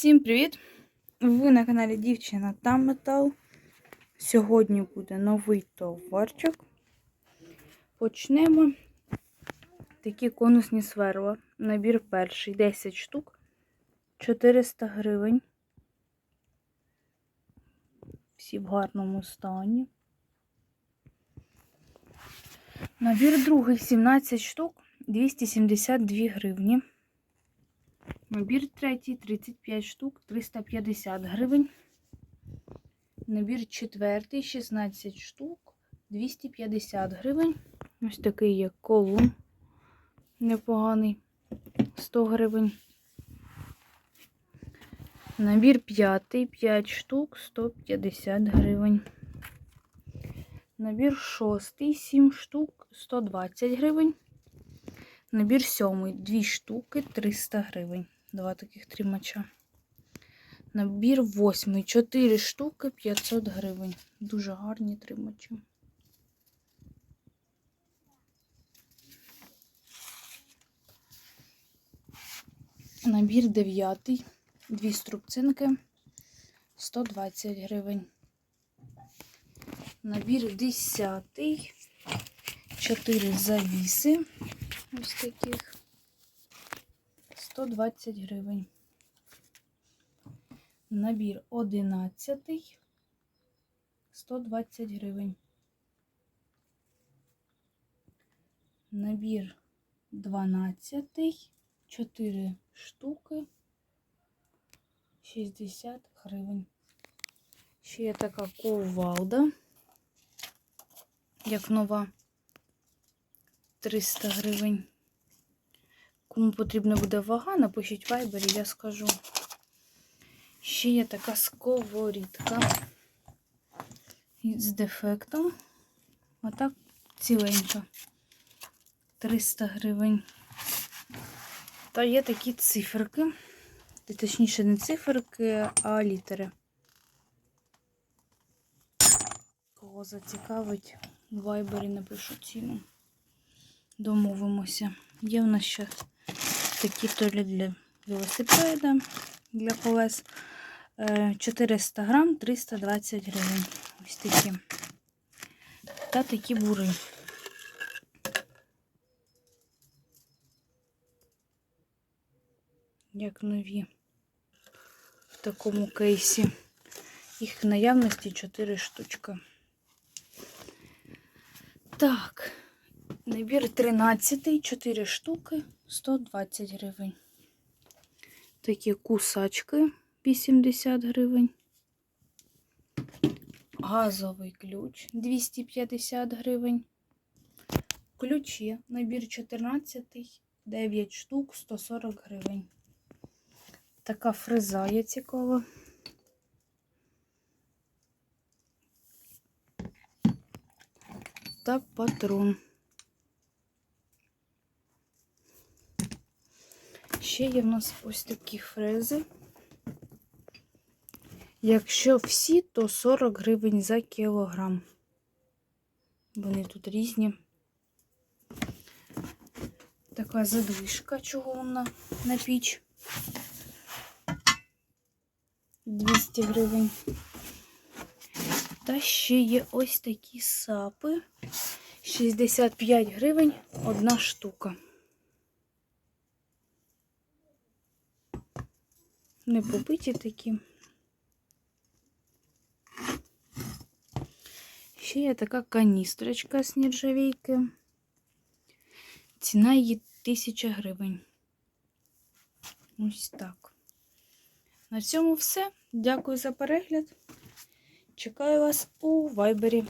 Всім привіт! Ви на каналі Дівчина та Метал. Сьогодні буде новий товарчик. Почнемо. Такі конусні сверла. Набір перший 10 штук. 400 гривень. Всі в гарному стані. Набір другий 17 штук 272 гривні. Набір третій 35 штук 350 гривень. Набір четвертий 16 штук 250 гривень. Ось такий є колун непоганий 100 гривень. Набір п'ятий 5 штук 150 гривень. Набір шостий 7 штук 120 гривень. Набір сьомий 2 штуки 300 гривень. Два таких тримача. Набір восьмий 4 штуки 500 гривень. Дуже гарні тримачі. Набір дев'ятий, дві струбцинки 120 гривень. Набір десятий, 4 завіси. Ось таких 120 гривень. Набір 11 120 гривень. Набір 12 4 штуки 60 гривень. Ще є така ковалда, як нова 300 гривень. Кому потрібна буде вага, напишіть вайбері, я скажу. Ще є така сковорідка з дефектом. Отак ціленька. 300 гривень. Та є такі циферки. Точніше, не циферки, а літери. Кого зацікавить, в вайбері напишу ціну. Домовимося. Є в нас ще такі толі для велосипеда, для колес. 400 грам 320 гривень. Ось такі. Та такі бури. Як нові в такому кейсі. Їх в наявності 4 штучки. Так. Набір 13, 4 штуки, 120 гривень. Такі кусачки 80 гривень. Газовий ключ 250 гривень. Ключі, набір 14, 9 штук, 140 гривень. Така фреза є цікава. Та патрон. Ще є в нас ось такі фрези. Якщо всі, то 40 гривень за кілограм. Вони тут різні. Така задвижка чугунна на піч. 200 гривень. Та ще є ось такі сапи. 65 гривень одна штука. Не побиті такі. Ще є така каністрочка з нержавійки. Ціна її 1000 гривень. Ось так. На цьому все. Дякую за перегляд. Чекаю вас у вайбері.